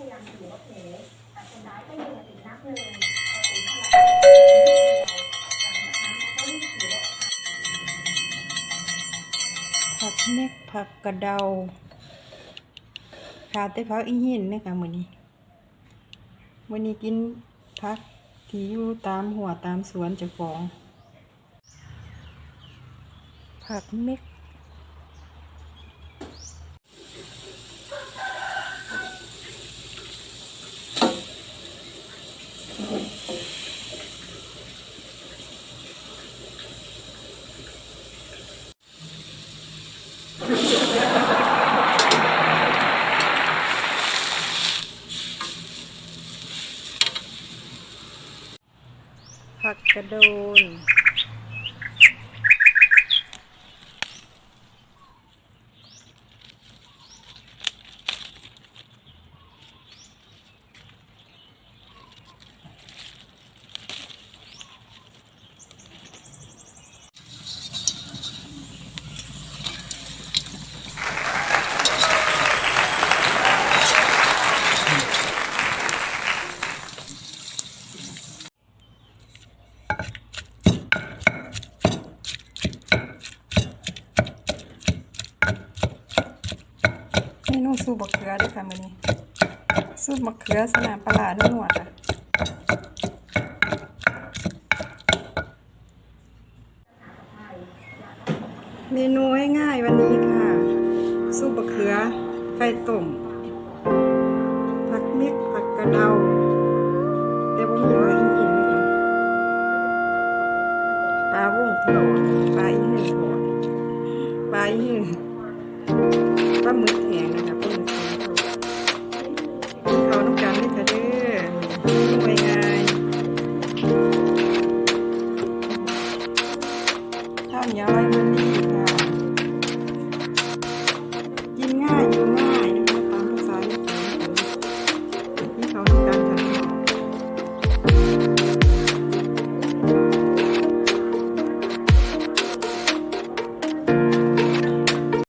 ผักเลผักเม็กผักกระเดาขาดแต่ผักอีหินนะคะมื้อนี้วันนี้กินผักที่อยู่ตามหัวตามสวนจะฟ้องผักเม็ก ผักกระโดน นูสูบมะเขือด้วยค่ะมือนี้ สูบมะเขือสนามปลาร้านัวๆค่ะเมนูง่ายๆวันนี้ค่ะ สูบมะเขือไก่ต้มผักเม็กผักกระเดาแต่บ่มีว่าอีกอีกนะคะปลาวงทอดปลาอีหือทอดปลาอีหือปลาหมึกแห้งนะคะป ข้า